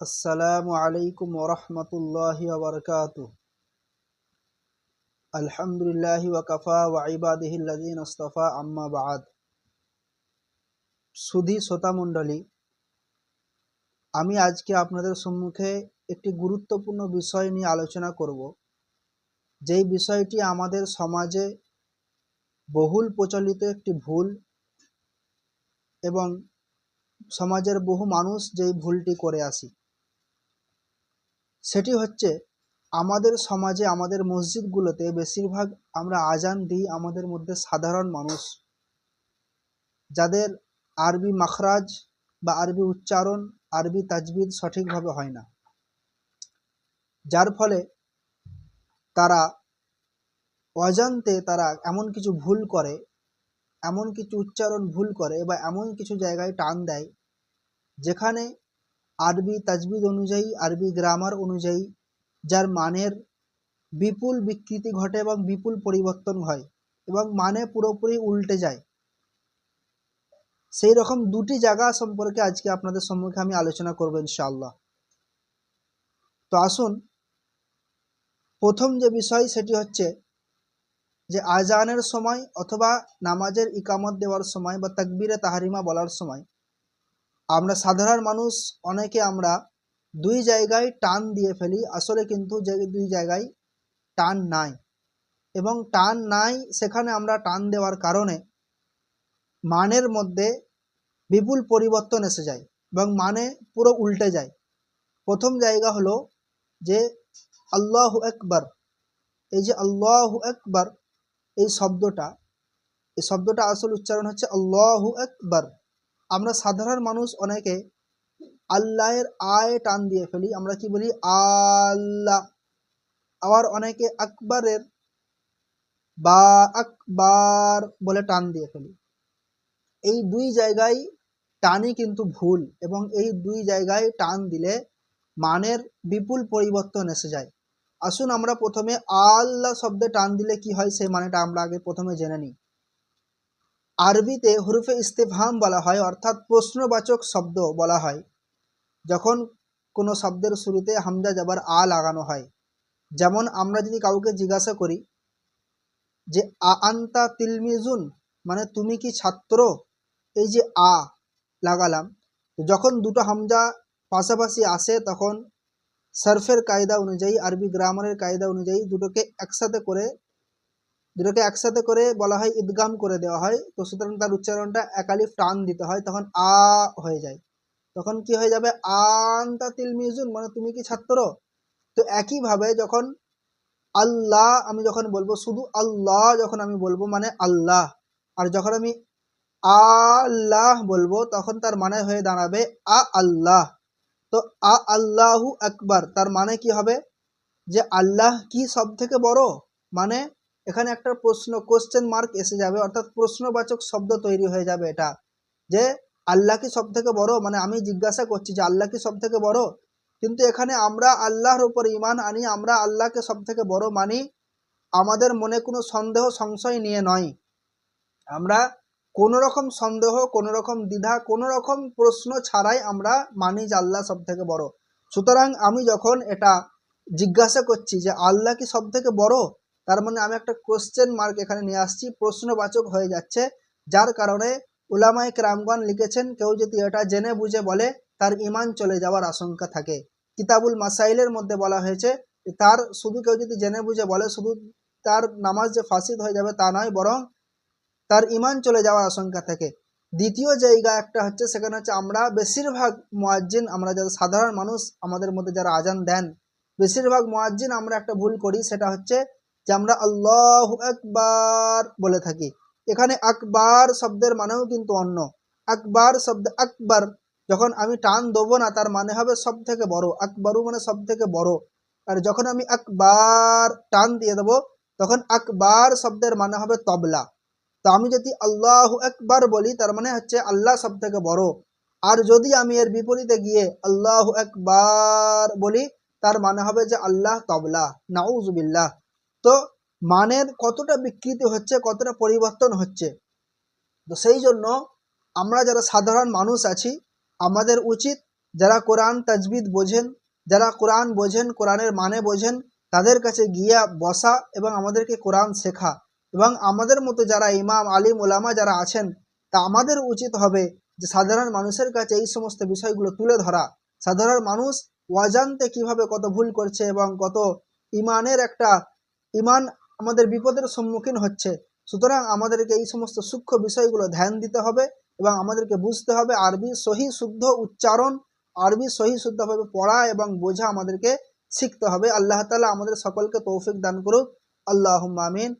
আসসালামু আলাইকুম ওরহমতুল্লাহি ওবরকাত আলহামদুলিল্লাহি ওয়াকাফা ওয়া ইবাদিহিল্লাযিন আস্তাফা, আম্মা সুধী শ্রোতা মণ্ডলী, আমি আজকে আপনাদের সম্মুখে একটি গুরুত্বপূর্ণ বিষয় নিয়ে আলোচনা করব। যেই বিষয়টি আমাদের সমাজে বহুল প্রচলিত একটি ভুল এবং সমাজের বহু মানুষ যেই ভুলটি করে আসি। সেটি হচ্ছে, আমাদের সমাজে আমাদের মসজিদগুলোতে বেশিরভাগ আমরা আজান দিই আমাদের মধ্যে সাধারণ মানুষ। যাদের আরবি মাখরাজ বা আরবি উচ্চারণ, আরবি তাজবিদ সঠিকভাবে হয় না। যার ফলে তারা অজান্তে তারা এমন কিছু ভুল করে, এমন কিছু উচ্চারণ ভুল করে বা এমন কিছু জায়গায় টান দেয়, যেখানে আরবি তাজবিদ অনুযায়ী, আরবি গ্রামার অনুযায়ী, যার মানের বিপুল বিকৃতি ঘটে এবং বিপুল পরিবর্তন হয় এবং মানে পুরোপুরি উল্টে যায়। সেই রকম দুটি জায়গা সম্পর্কে আজকে আপনাদের সম্মুখে আমি আলোচনা করব ইনশাআল্লাহ। তো আসুন, প্রথম যে বিষয় সেটি হচ্ছে যে আজানের সময় অথবা নামাজের ইকামত দেওয়ার সময় বা তাকবিরে তাহারিমা বলার সময় আমরা সাধারণ মানুষ, অনেকে আমরা দুই জায়গায় টান দিয়ে ফেলি। আসলে কিন্তু যে দুই জায়গায় টান নাই। এবং টান নাই সেখানে আমরা টান দেওয়ার কারণে মানের মধ্যে বিপুল পরিবর্তন এসে যায় এবং মানে পুরো উল্টে যায়। প্রথম জায়গা হলো যে আল্লাহ একবার, এই যে আল্লাহ একবার, এই শব্দটা এই শব্দটা আসল উচ্চারণ হচ্ছে আল্লাহ একবার। আমরা সাধারণ মানুষ অনেকে আল্লাহের আয় টান দিয়ে ফেলি, আমরা কি বলি? আল্লাহ। আবার অনেকে আকবরের বা আকবার বলে টান দিয়ে ফেলি। এই দুই জায়গায় টানই কিন্তু ভুল এবং এই দুই জায়গায় টান দিলে মানের বিপুল পরিবর্তন এসে যায়। আসুন আমরা প্রথমে আল্লাহ শব্দে টান দিলে কি হয়? সেই মানেটা আমরা আগে প্রথমে জেনে নিই। আরবিতে হরুফে ইস্তেফাম বলা হয়, অর্থাৎ প্রশ্নবাচক শব্দ বলা হয়, যখন কোনো শব্দের শুরুতে হামজা যাবার আ লাগানো হয়। যেমন আমরা যদি কাউকে জিজ্ঞাসা করি যে, আ আন্তা তিলমিজুন? মানে তুমি কি ছাত্র? এই যে, আ লাগালাম। যখন দুটো হামজা পাশাপাশি আসে, তখন সার্ফের কায়দা অনুযায়ী, আরবি গ্রামারের কায়দা অনুযায়ী দুটোকে একসাথে করে দুটোকে একসাথে করে বলা হয় ঈদগাম করে দেওয়া হয়। তো সুতরাং তার উচ্চারণটা একালিফ টান দিতে হয়, তখন আ হয়ে যায়। তখন কি হয়ে যাবে? আন্তা তিল মিজুন মানে তুমি কি ছাত্র? তো একইভাবে যখন আল্লাহ, আমি যখন বলব, শুধু আল্লাহ যখন আমি বলব মানে আল্লাহ। আর যখন আমি আল্লাহ বলব, তখন তার মানে হয়ে দাঁড়াবে আ আল্লাহ। তো আ আল্লাহু আকবার, তার মানে কি হবে? যে আল্লাহ কি সব থেকে বড়? মানে এখানে একটা প্রশ্ন কোশ্চেন মার্ক এসে যাবে, অর্থাৎ প্রশ্নবাচক শব্দ তৈরি হয়ে যাবে এটা। যে আল্লাহ কি সব থেকে বড়? মানে আমি জিজ্ঞাসা করছি যে আল্লাহ কি সব থেকে বড়? কিন্তু এখানে আমরা আল্লাহর উপর ইমান আনি, আমরা আল্লাহকে সব থেকে বড় মানি, আমাদের মনে কোনো সন্দেহ, সংশয় নিয়ে নয়। আমরা কোনো রকম সন্দেহ, কোনো রকম দ্বিধা, কোনো রকম প্রশ্ন ছাড়াই আমরা মানি যে আল্লাহ সব থেকে বড়। সুতরাং আমি যখন এটা জিজ্ঞাসা করছি যে আল্লাহ কি সব থেকে বড় তার মানে আমি একটা কোশ্চেন মার্ক এখানে নিয়ে আসছি। প্রশ্নবাচক হয়ে যাচ্ছে। যার কারণে উলামায় রামগণ লিখেছেন, কেউ যদি এটা জেনে বুঝে বলে, তার ইমান চলে যাওয়ার আশঙ্কা থাকে। কিতাবুল মাসাইলের মধ্যে বলা হয়েছে, তার শুধু কেউ যদি জেনে বুঝে বলে, শুধু তার নামাজ যে ফাঁসিদ হয়ে যাবে তা নয়, বরং তার ইমান চলে যাওয়ার আশঙ্কা থাকে। দ্বিতীয় জায়গা একটা হচ্ছে, সেখানে হচ্ছে আমরা বেশিরভাগ মোয়াজ্জিন, আমরা যারা সাধারণ মানুষ, আমাদের মধ্যে যারা আজান দেন, বেশিরভাগ মোয়াজ্জিন আমরা একটা ভুল করি, সেটা হচ্ছে যে আমরা আল্লাহ আকবার বলে থাকি। এখানে আকবার শব্দের মানেও কিন্তু অন্য। আকবার শব্দ, আকবার, যখন আমি টান দেবো না, তার মানে হবে সব থেকে বড়। আকবরু মানে সব থেকে বড়। আর যখন আমি আকবার টান দিয়ে দেবো, তখন আকবার শব্দের মানে হবে তবলা। তো আমি যদি আল্লাহ একবার বলি, তার মানে হচ্ছে আল্লাহ সব থেকে বড়। আর যদি আমি এর বিপরীতে গিয়ে আল্লাহ একবার বলি, তার মানে হবে যে আল্লাহ তবলা। নাউজুবিল্লাহ। তো মানের কতটা বিকৃতি হচ্ছে, কতটা পরিবর্তন হচ্ছে? তো সেই জন্য আমরা যারা সাধারণ মানুষ আছি, আমাদের উচিত যারা কোরআন তাজবিদ বোঝেন, যারা কোরআন বোঝেন, কোরআনের মানে বোঝেন, তাদের কাছে গিয়ে বসা এবং আমাদেরকে কোরআন শেখা। এবং আমাদের মতো যারা ইমাম, আলিম ওলামা যারা আছেন, তা আমাদের উচিত হবে যে সাধারণ মানুষের কাছে এই সমস্ত বিষয়গুলো তুলে ধরা। সাধারণ মানুষ অজান্তে কীভাবে কত ভুল করছে এবং কত ইমানের একটা ইমান আমাদের বিপদের সম্মুখীন হচ্ছে। সুতরাং আমাদেরকে এই সমস্ত সূক্ষ্ম বিষয়গুলো ধ্যান দিতে হবে এবং আমাদেরকে বুঝতে হবে আরবি সহি শুদ্ধ উচ্চারণ, আরবি সহি শুদ্ধভাবে পড়া এবং বোঝা আমাদেরকে শিখতে হবে। আল্লাহ তালা আমাদের সকলকে তৌফিক দান করুক। আল্লাহ আমিন।